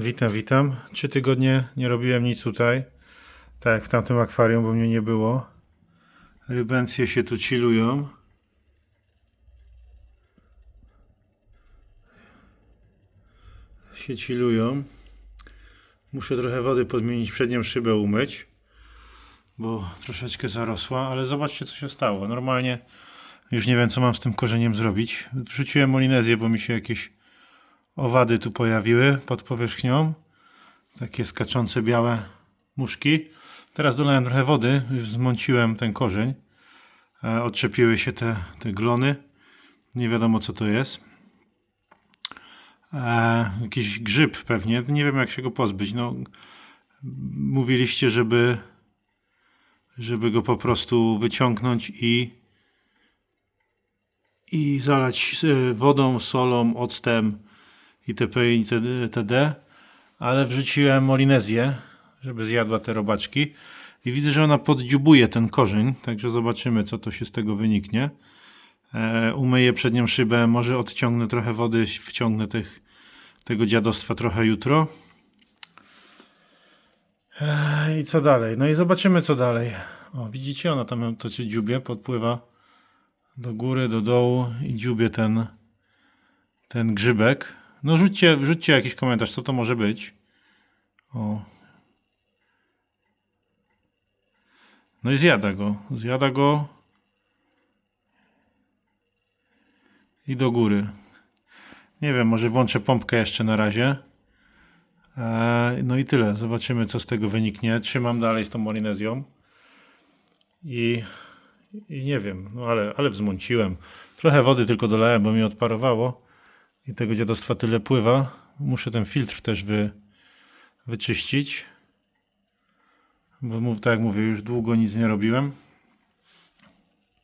Witam, witam. Trzy tygodnie nie robiłem nic tutaj. Tak jak w tamtym akwarium, bo mnie nie było. Rybencje się tu chillują. Się chillują. Muszę trochę wody podmienić, przednią szybę umyć, bo troszeczkę zarosła, ale zobaczcie co się stało. Normalnie już nie wiem co mam z tym korzeniem zrobić. Wrzuciłem molinezję, bo mi się jakieś owady tu pojawiły pod powierzchnią. Takie skaczące białe muszki. Teraz dolałem trochę wody, zmąciłem ten korzeń. E, Odczepiły się te, te glony. Nie wiadomo co to jest. E, jakiś grzyb pewnie. Nie wiem jak się go pozbyć. No, mówiliście, żeby żeby go po prostu wyciągnąć i i zalać e, wodą, solą, octem itp. itd. Ale wrzuciłem molinezję, żeby zjadła te robaczki. I widzę, że ona poddziubuje ten korzeń, także zobaczymy, co to się z tego wyniknie. E, umyję przednią szybę, może odciągnę trochę wody, wciągnę tych, tego dziadostwa trochę jutro. E, I co dalej? No i zobaczymy, co dalej. O, widzicie, ona tam to się dziubie, podpływa do góry, do dołu i dziubie ten, ten grzybek. No rzućcie, rzućcie jakiś komentarz, co to może być. O. No i zjada go. Zjada go. I do góry. Nie wiem, może włączę pompkę jeszcze na razie. Eee, no i tyle. Zobaczymy, co z tego wyniknie. Trzymam dalej z tą molinezją. I, i nie wiem, no ale, ale wzmąciłem. Trochę wody tylko dolałem, bo mi odparowało. I tego dziadostwa tyle pływa. Muszę ten filtr też wy, wyczyścić. Bo tak jak mówię, już długo nic nie robiłem.